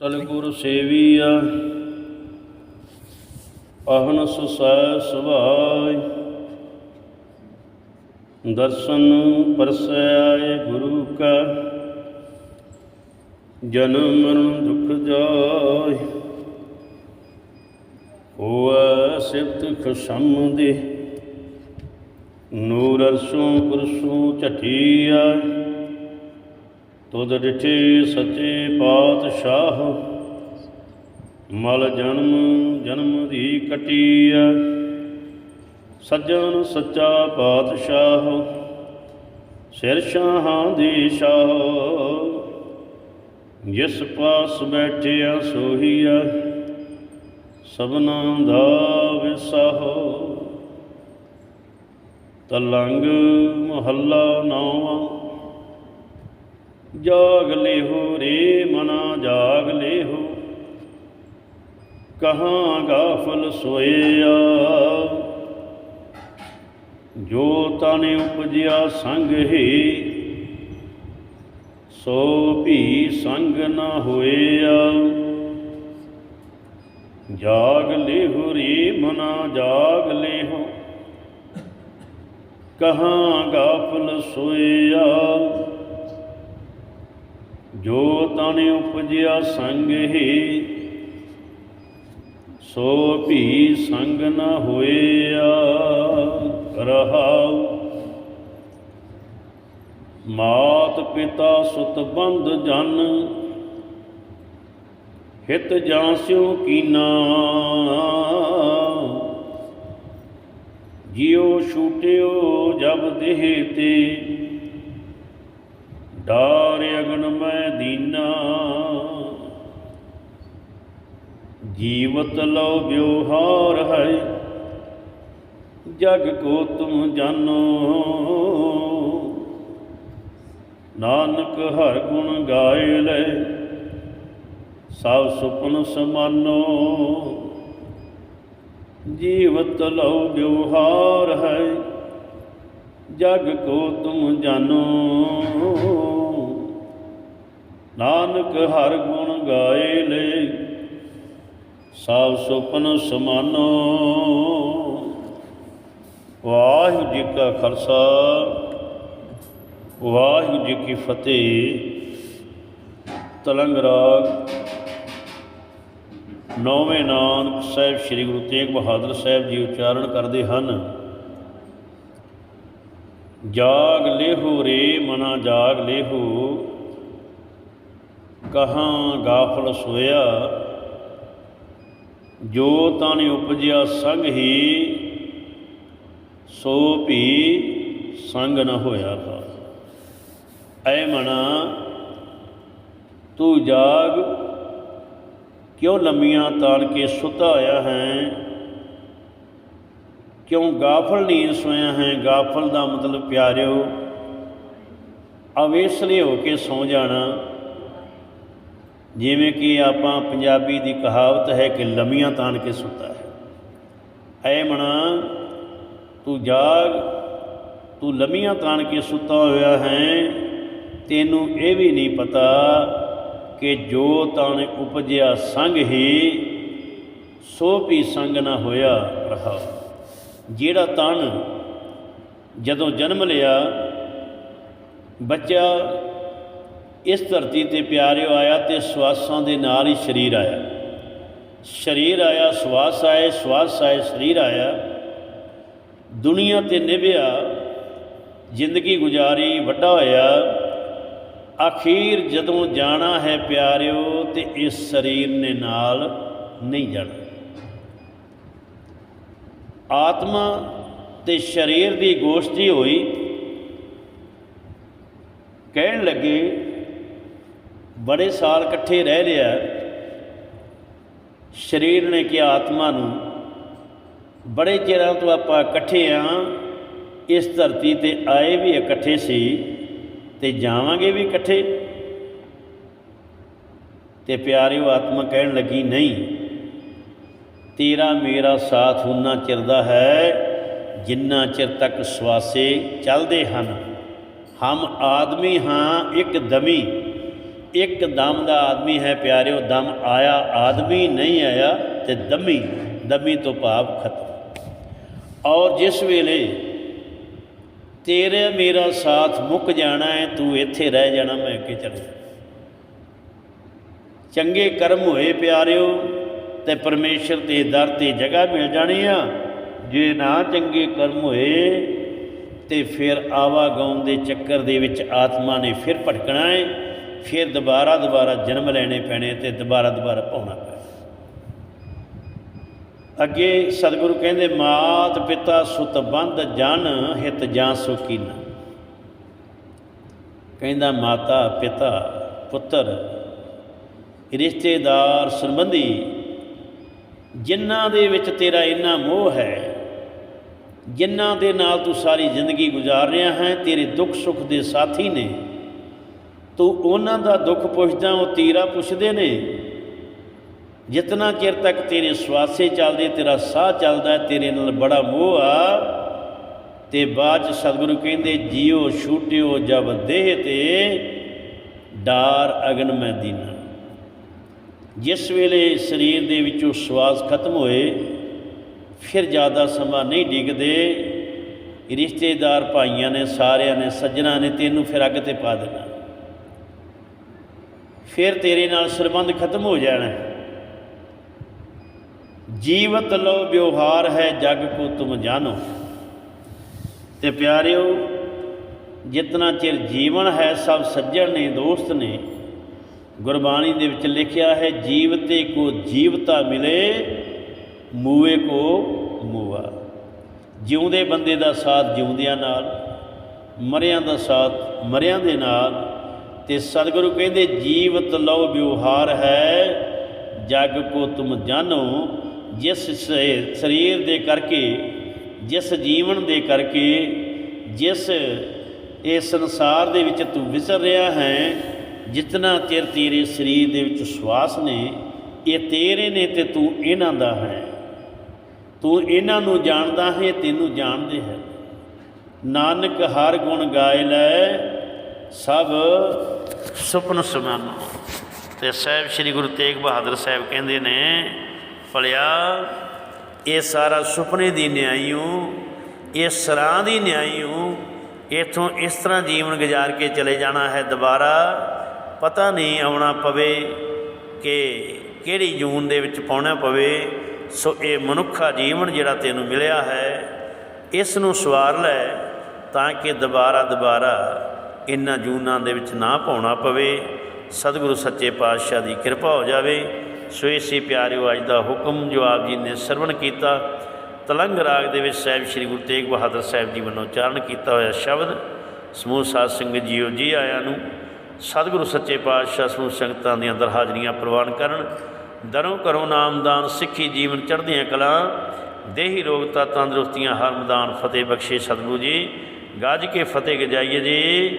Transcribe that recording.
ਤਲ ਗੁਰ ਸੇਵੀਆ ਅਹਨ ਸੁਸੈ ਸੁਭਾਈ ਦਰਸ਼ਨ ਪਰਸੈ ਆਏ ਗੁਰੂ ਕਾ ਜਨਮ ਮਰਨ ਦੁਖ ਜਾਇ। ਹੋਆ ਸਿਫਤ ਖਸਮ ਦੇ ਨੂਰ ਅਰਸੋਂ ਪੁਰਸੋਂ ਝਟੀਆ ਤੁਧ ਡਿਠੇ ਸੱਚੇ ਪਾਤਸ਼ਾਹ, ਮਲ ਜਨਮ ਜਨਮ ਦੀ ਕਟੀਆ ਸੱਜਣ ਸੱਚਾ ਪਾਤਸ਼ਾਹ, ਸਿਰ ਸ਼ਾਹਾਂ ਦੀ ਸ਼ਾਹ ਜਿਸ ਪਾਸ ਬੈਠਿਆ ਸੋਹੀਆ ਸਭਨਾ ਦਾ ਵਿਸਾਹੋ। ਤਲੰਗ ਮਹੱਲਾ ਨੌਵਾਂ ਜਾਗ ਲਿਹੋ ਰੇ ਮਨਾ, ਜਾਗ ਲਿਹੋ। ਕਹਾਂ ਗਾਫਲ ਸੋਇਆ। ਜੋ ਤਨ ਉਪਜਿਆ ਸੰਗ ਹੀ, ਸੋ ਭੀ ਸੰਗ ਨਾ ਹੋਇਆ। ਜਾਗ ਲਿਹੋ ਰੇ ਮਨਾ, ਜਾਗ ਲਿਹੋ। ਕਹਾਂ ਗਾਫਲ ਸੋਇਆ। ਜੋ ਤਨ ਉਪਜਿਆ ਸੰਗ ਹੀ, ਸੋ ਭੀ ਸੰਗ ਨ ਹੋਇਆ ਰਹਾਉ। ਮਾਤ ਪਿਤਾ ਸੁਤ ਬੰਧ ਜਨ, ਹਿਤ ਜਾਂਸਿਓ ਕੀਨਾ। ਜਿਉ ਛੂਟਿਓ ਜਬ ਦੇਹ ਤੇ ਡਾਰ ਅਗਨ ਮੈਂ ਦੀਨਾ। ਜੀਵਤ ਲੋ ਵਿਵਹਾਰ ਹੈ, ਜਗ ਕੋ ਤੁਮ ਜਾਨੋ ਨਾਨਕ ਹਰ ਗੁਣ ਗਾਏ ਲੈ, ਸਭ ਸੁਪਨ ਸਮਾਨੋ। ਜੀਵਤ ਲੋ ਵਿਵਹਾਰ ਹੈ, ਜਗ ਕੋ ਤੁਮ ਜਾਨੋ ਨਾਨਕ ਹਰ ਗੁਣ ਗਾਏ ਲੈ ਸਭ ਸੁਪਨ ਸਮਾਨੋ। ਵਾਹਿਗੁਰੂ ਜੀ ਕਾ ਖਾਲਸਾ, ਵਾਹਿਗੁਰੂ ਜੀ ਕੀ ਫਤਿਹ। ਤਲੰਗ ਰਾਗ, ਨੌਵੇਂ ਨਾਨਕ ਸਾਹਿਬ ਸ੍ਰੀ ਗੁਰੂ ਤੇਗ ਬਹਾਦਰ ਸਾਹਿਬ ਜੀ ਉਚਾਰਨ ਕਰਦੇ ਹਨ। ਜਾਗ ਲੇਹੋ ਰੇ ਮਨਾ ਜਾਗ ਲੇਹੋ ਕਹਾਂ ਗਾਫਲ ਸੋਇਆ, ਜੋ ਤਨ ਉਪਜਿਆ ਸੰਗ ਹੀ, ਸੋ ਭੀ ਸੰਗ ਨ ਹੋਇਆ ਤਾ ਐ ਮਣਾ, ਤੂੰ ਜਾਗ, ਕਿਉਂ ਲੰਮੀਆਂ ਤਾਣ ਕੇ ਸੁੱਤਾ ਆਇਆ ਹੈ? ਕਿਉਂ ਗਾਫਲ ਨਹੀਂ ਸੋਇਆ ਹੈ? ਗਾਫਲ ਦਾ ਮਤਲਬ ਪਿਆਰਿਓ ਅਵੇਸਲੇ ਹੋ ਕੇ ਸੌ ਜਾਣਾ। ਜਿਵੇਂ ਕਿ ਆਪਾਂ ਪੰਜਾਬੀ ਦੀ ਕਹਾਵਤ ਹੈ ਕਿ ਲੰਮੀਆਂ ਤਾਣ ਕੇ ਸੁੱਤਾ ਹੈ। ਐ ਮਣਾ, ਤੂੰ ਜਾਗ, ਤੂੰ ਲੰਮੀਆਂ ਤਾਣ ਕੇ ਸੁੱਤਾ ਹੋਇਆ ਹੈ, ਤੈਨੂੰ ਇਹ ਵੀ ਨਹੀਂ ਪਤਾ ਕਿ ਜੋ ਤਨ ਉਪਜਿਆ ਸੰਗ ਹੀ, ਸੋ ਵੀ ਸੰਗ ਨਾ ਹੋਇਆ ਰਹਾ। ਜਿਹੜਾ ਤਣ ਜਦੋਂ ਜਨਮ ਲਿਆ, ਬੱਚਾ ਇਸ ਧਰਤੀ ਤੇ ਪਿਆਰਿਓ ਆਇਆ ਤੇ ਸਵਾਸਾਂ ਦੇ ਨਾਲ ਹੀ ਸਰੀਰ ਆਇਆ। ਸਰੀਰ ਆਇਆ, ਸਵਾਸ ਆਏ ਸਵਾਸ ਆਏ, ਸਰੀਰ ਆਇਆ। ਦੁਨੀਆ ਤੇ ਨਿਭਿਆ, ਜ਼ਿੰਦਗੀ ਗੁਜ਼ਾਰੀ, ਵੱਡਾ ਹੋਇਆ। ਅਖੀਰ ਜਦੋਂ ਜਾਣਾ ਹੈ ਪਿਆਰਿਓ ਤੇ ਇਸ ਸਰੀਰ ਨੇ ਨਾਲ ਨਹੀਂ ਜਾਣਾ। ਆਤਮਾ ਤੇ ਸਰੀਰ ਦੀ ਗੋਸ਼ਟੀ ਹੋਈ। ਕਹਿਣ ਲੱਗੇ ਬੜੇ ਸਾਲ ਇਕੱਠੇ ਰਹਿ ਰਿਹਾ ਸਰੀਰ ਨੇ ਕਿਹਾ ਆਤਮਾ ਨੂੰ, ਬੜੇ ਚਿਰਾਂ ਤੋਂ ਆਪਾਂ ਇਕੱਠੇ ਆ, ਇਸ ਧਰਤੀ ਤੇ ਆਏ ਵੀ ਇਕੱਠੇ ਸੀ ਤੇ ਜਾਵਾਂਗੇ ਵੀ ਇਕੱਠੇ। ਤੇ ਪਿਆਰਿਓ, ਆਤਮਾ ਕਹਿਣ ਲੱਗੀ, ਨਹੀਂ, ਤੇਰਾ ਮੇਰਾ ਸਾਥ ਉਨਾ ਚਿਰਦਾ ਹੈ ਜਿੰਨਾ ਚਿਰ ਤੱਕ ਸਵਾਸੇ ਚੱਲਦੇ ਹਨ। ਹਮ ਆਦਮੀ ਹਾਂ ਇੱਕ ਦਮੀ ਇੱਕ ਦਮ ਦਾ ਆਦਮੀ ਹੈ ਪਿਆਰਿਓ, ਦਮ ਆਇਆ, ਆਦਮੀ ਨਹੀਂ ਆਇਆ ਤੇ ਦਮੀ ਦਮੀ ਤੋਂ ਭਾਵ ਖਤਮ। ਔਰ ਜਿਸ ਵੇਲੇ ਤੇਰੇ ਮੇਰਾ ਸਾਥ ਮੁੱਕ ਜਾਣਾ ਹੈ, ਤੂੰ ਇੱਥੇ ਰਹਿ ਜਾਣਾ, ਮੈਂ ਅੱਗੇ ਚੱਲ ਚੰਗੇ ਕਰਮ ਹੋਏ ਪਿਆਰਿਓ, ਤੇ ਪਰਮੇਸ਼ਰ ਦੇ ਦਰ ਤੇ ਜਗ੍ਹਾ ਮਿਲ ਜਾਣੀ ਆ। ਜੇ ਨਾ ਚੰਗੇ ਕਰਮ ਹੋਏ, ਤੇ ਫਿਰ ਆਵਾਗਾਉਣ ਦੇ ਚੱਕਰ ਦੇ ਵਿੱਚ ਆਤਮਾ ਨੇ ਫਿਰ ਭਟਕਣਾ ਹੈ। ਫਿਰ ਦੁਬਾਰਾ ਦੁਬਾਰਾ ਜਨਮ ਲੈਣੇ ਪੈਣੇ ਤੇ ਦੁਬਾਰਾ ਦੁਬਾਰਾ ਪਾਉਣਾ ਪੈਣਾ। ਅੱਗੇ ਸਤਿਗੁਰੂ ਕਹਿੰਦੇ, ਮਾਤ ਪਿਤਾ ਸੁਤ ਬੰਧ ਜਨ ਹਿਤ ਜਾਂ ਸੁਕੀਨਾ ਕਹਿੰਦਾ, ਮਾਤਾ ਪਿਤਾ ਪੁੱਤਰ, ਰਿਸ਼ਤੇਦਾਰ ਸੰਬੰਧੀ ਜਿਨ੍ਹਾਂ ਦੇ ਵਿੱਚ ਤੇਰਾ ਇੰਨਾ ਮੋਹ ਹੈ, ਜਿਨ੍ਹਾਂ ਦੇ ਨਾਲ ਤੂੰ ਸਾਰੀ ਜ਼ਿੰਦਗੀ ਗੁਜ਼ਾਰ ਰਿਹਾ ਹੈ, ਤੇਰੇ ਦੁੱਖ ਸੁੱਖ ਦੇ ਸਾਥੀ ਨੇ ਤੂੰ ਉਹਨਾਂ ਦਾ ਦੁੱਖ ਪੁੱਛਦਾ, ਉਹ ਤੀਰਾ ਪੁੱਛਦੇ ਨੇ। ਜਿਤਨਾ ਚਿਰ ਤੱਕ ਤੇਰੇ ਸਵਾਸੇ ਚੱਲਦੇ, ਤੇਰਾ ਸਾਹ ਚੱਲਦਾ ਤੇਰੇ ਨਾਲ ਬੜਾ ਮੋਹ ਆ, ਤੇ ਬਾਅਦ ਚ ਸਤਿਗੁਰੂ ਕਹਿੰਦੇ, ਜੀਓ ਛੂਟਿਓ ਜਬ ਦੇਹ ਤੇ, ਡਾਰ ਅਗਨ ਮੈਂ ਦੀਨਾ। ਜਿਸ ਵੇਲੇ ਸਰੀਰ ਦੇ ਵਿੱਚੋਂ ਸਵਾਸ ਖਤਮ ਹੋਏ, ਫਿਰ ਜ਼ਿਆਦਾ ਸਮਾਂ ਨਹੀਂ ਡਿੱਗਦੇ, ਰਿਸ਼ਤੇਦਾਰ ਭਾਈਆਂ ਨੇ, ਸਾਰਿਆਂ ਨੇ, ਸੱਜਣਾ ਨੇ, ਤੈਨੂੰ ਫਿਰ ਅੱਗ ਤੇ ਪਾ ਦੇਣਾ। ਫਿਰ ਤੇਰੇ ਨਾਲ ਸਰਬੰਧ ਖਤਮ ਹੋ ਜਾਣਾ ਜੀਵਤ ਲੋ ਵਿਵਹਾਰ ਹੈ, ਜਗ ਕੋ ਤੁਮ ਜਾਣੋ। ਤੇ ਪਿਆਰਿਓ, ਜਿਤਨਾ ਚਿਰ ਜੀਵਨ ਹੈ, ਸਭ ਸੱਜਣ ਨੇ, ਦੋਸਤ ਨੇ। ਗੁਰਬਾਣੀ ਦੇ ਵਿੱਚ ਲਿਖਿਆ ਹੈ, ਜੀਵਤੇ ਕੋ ਜੀਵਤਾ ਮਿਲੇ, ਮੂਏ ਕੋ ਮੂਆ। ਜਿਉਂਦੇ ਬੰਦੇ ਦਾ ਸਾਥ ਜਿਉਂਦਿਆਂ ਨਾਲ, ਮਰਿਆਂ ਦਾ ਸਾਥ ਮਰਿਆਂ ਦੇ ਨਾਲ ਤੇ ਸਤਿਗੁਰੂ ਕਹਿੰਦੇ, ਜੀਵਤ ਲਓ ਵਿਵਹਾਰ ਹੈ, ਜਗ ਕੋ ਤੁਮ ਜਾਣੋ, ਜਿਸ ਸ- ਸਰੀਰ ਦੇ ਕਰਕੇ, ਜਿਸ ਜੀਵਨ ਦੇ ਕਰਕੇ, ਜਿਸ ਇਹ ਸੰਸਾਰ ਦੇ ਵਿੱਚ ਤੂੰ ਵਿਸਰ ਰਿਹਾ ਹੈ, ਜਿਤਨਾ ਚਿਰ ਤੇਰੇ ਸਰੀਰ ਦੇ ਵਿੱਚ ਸਵਾਸ ਨੇ, ਇਹ ਤੇਰੇ ਨੇ ਤੇ ਤੂੰ ਇਹਨਾਂ ਦਾ ਹੈ। ਤੂੰ ਇਹਨਾਂ ਨੂੰ ਜਾਣਦਾ ਹੈ, ਤੈਨੂੰ ਜਾਣਦੇ ਹੈ। ਨਾਨਕ ਹਰ ਗੁਣ ਗਾਇ ਲੈ ਸਭ ਸੁਪਨ ਸੁਨਾਨੋ ਤੇ ਸਾਹਿਬ ਸ੍ਰੀ ਗੁਰੂ ਤੇਗ ਬਹਾਦਰ ਸਾਹਿਬ ਕਹਿੰਦੇ ਨੇ ਫਲਿਆ ਇਹ ਸਾਰਾ ਸੁਪਨੇ ਦੀ ਨਿਆਈਓ, ਇਹ ਸਰਾਂ ਦੀ ਨਿਆਈਓ, ਇਥੋਂ ਇਸ ਤਰ੍ਹਾਂ ਜੀਵਨ ਗੁਜ਼ਾਰ ਕੇ ਚਲੇ ਜਾਣਾ ਹੈ ਦੁਬਾਰਾ, ਪਤਾ ਨਹੀਂ ਆਉਣਾ ਪਵੇ ਕਿ ਕਿਹੜੀ ਜੂਨ ਦੇ ਵਿੱਚ ਪਾਉਣਾ ਪਵੇ, ਸੋ ਇਹ ਮਨੁੱਖਾ ਜੀਵਨ ਜਿਹੜਾ ਤੈਨੂੰ ਮਿਲਿਆ ਹੈ, ਇਸ ਨੂੰ ਸਵਾਰ ਲੈ ਤਾਂ ਕਿ ਦੁਬਾਰਾ ਦੁਬਾਰਾ ਇਹਨਾਂ ਜੂਨਾਂ ਦੇ ਵਿੱਚ ਨਾ ਪਾਉਣਾ ਪਵੇ। ਸਤਿਗੁਰੂ ਸੱਚੇ ਪਾਤਸ਼ਾਹ ਦੀ ਕਿਰਪਾ ਹੋ ਜਾਵੇ। ਸੋ ਇਸੇ ਪਿਆਰਿਓ, ਅੱਜ ਦਾ ਹੁਕਮ ਜੋ ਆਪ ਜੀ ਨੇ ਸਰਵਣ ਕੀਤਾ। ਤਲੰਗ ਰਾਗ ਦੇ ਵਿੱਚ ਸਾਹਿਬ ਸ੍ਰੀ ਗੁਰੂ ਤੇਗ ਬਹਾਦਰ ਸਾਹਿਬ ਜੀ ਵੱਲੋਂ ਉਚਾਰਨ ਕੀਤਾ ਹੋਇਆ ਸ਼ਬਦ, ਸਮੂਹ ਸਾਧ ਸੰਗਤ ਜੀਓ ਜੀ ਆਇਆਂ ਨੂੰ, ਸਤਿਗੁਰੂ ਸੱਚੇ ਪਾਤਸ਼ਾਹ ਸਮੂਹ ਸੰਗਤਾਂ ਦੀਆਂ ਅੰਦਰ ਹਾਜ਼ਰੀਆਂ ਪ੍ਰਵਾਨ ਕਰਨ। ਦਰੋਂ ਕਰੋ ਨਾਮਦਾਨ ਸਿੱਖੀ ਜੀਵਨ ਚੜ੍ਹਦੀਆਂ ਕਲਾਂ, ਦੇਹੀ ਰੋਗਤਾ ਤੰਦਰੁਸਤੀਆਂ ਹਰ ਮੈਦਾਨ ਫਤਿਹ ਬਖਸ਼ੇ ਸਤਿਗੁਰੂ ਜੀ। ਗੱਜ ਕੇ ਫਤਿਹ ਗਜਾਈਏ ਜੀ।